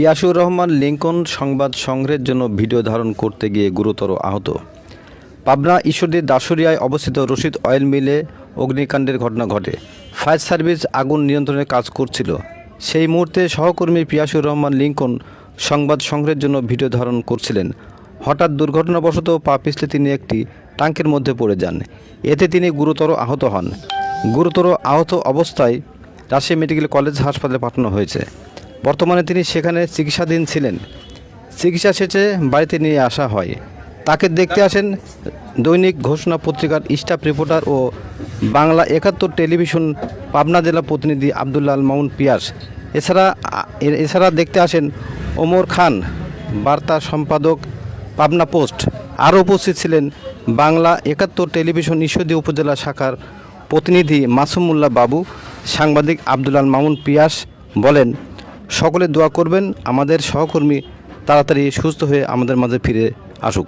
পিয়াসুর Rahman Lincoln সংবাদ সংগ্রহের জন্য ভিডিও ধারণ করতে গিয়ে গুরুতর আহত। পাবনা ঈশ্বরদীর দাসুরিয়ায় অবস্থিত রশিদ অয়েল মিলে অগ্নিকাণ্ডের ঘটনা ঘটে। ফায়ার সার্ভিস আগুন নিয়ন্ত্রণে কাজ করছিল। সেই মুহূর্তে সহকর্মী পিয়াসুর রহমান লিঙ্কন সংবাদ সংগ্রহের জন্য ভিডিও ধারণ করছিলেন। হঠাৎ দুর্ঘটনাবশত পা পিছলে তিনি একটি ট্যাঙ্কের মধ্যে পড়ে যান। এতে তিনি গুরুতর আহত হন। গুরুতর আহত অবস্থায় রাজশাহী মেডিকেল কলেজ হাসপাতালে পাঠানো হয়েছে। বর্তমানে তিনি সেখানে চিকিৎসাধীন ছিলেন। চিকিৎসা শেষে বাড়িতে নিয়ে আসা হয়। তাকে দেখতে আসেন দৈনিক ঘোষণা পত্রিকার স্টাফ রিপোর্টার ও বাংলা একাত্তর টেলিভিশন পাবনা জেলা প্রতিনিধি আবদুল্লাল মামুন পিয়াস। এছাড়া এছাড়া দেখতে আসেন ওমর খান, বার্তা সম্পাদক পাবনা পোস্ট। আরও উপস্থিত ছিলেন বাংলা একাত্তর টেলিভিশন ঈশ্বরদী উপজেলা শাখার প্রতিনিধি মাসুমুল্লাহ বাবু, সাংবাদিক আবদুল্লাল মামুন পিয়াস বলেন সকলে দোয়া করবেন। আমাদের সহকর্মী তাড়াতাড়ি সুস্থ হয়ে আমাদের মাঝে ফিরে আসুক।